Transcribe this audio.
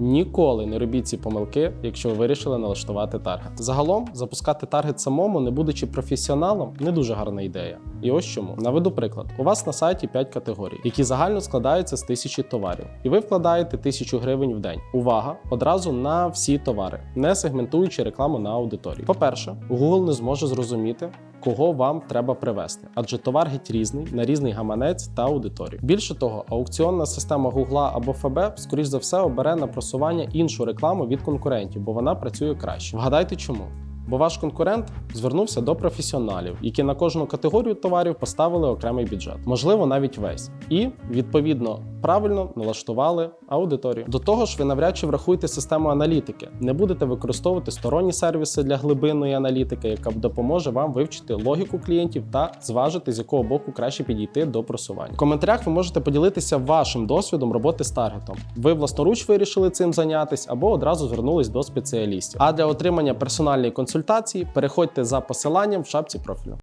Ніколи не робіть ці помилки, якщо ви вирішили налаштувати таргет. Загалом запускати таргет самому, не будучи професіоналом, не дуже гарна ідея. І ось чому наведу приклад: у вас на сайті 5 категорій, які загально складаються з тисячі товарів, і ви вкладаєте тисячу гривень в день. Увага! Одразу на всі товари, не сегментуючи рекламу на аудиторію. По-перше, Google не зможе зрозуміти. Кого вам треба привести, адже товар геть різний на різний гаманець та аудиторію. Більше того, аукціонна система Google або ФБ, скоріш за все, обере на просування іншу рекламу від конкурентів, бо вона працює краще. Вгадайте чому? Бо ваш конкурент звернувся до професіоналів, які на кожну категорію товарів поставили окремий бюджет, можливо, навіть весь, і відповідно правильно налаштували аудиторію. До того ж, ви навряд чи врахуєте систему аналітики, не будете використовувати сторонні сервіси для глибинної аналітики, яка допоможе вам вивчити логіку клієнтів та зважити, з якого боку краще підійти до просування. В коментарях ви можете поділитися вашим досвідом роботи з таргетом. Ви власноруч вирішили цим зайнятися або одразу звернулись до спеціалістів. А для отримання персональної консультації переходьте за посиланням в шапці профілю.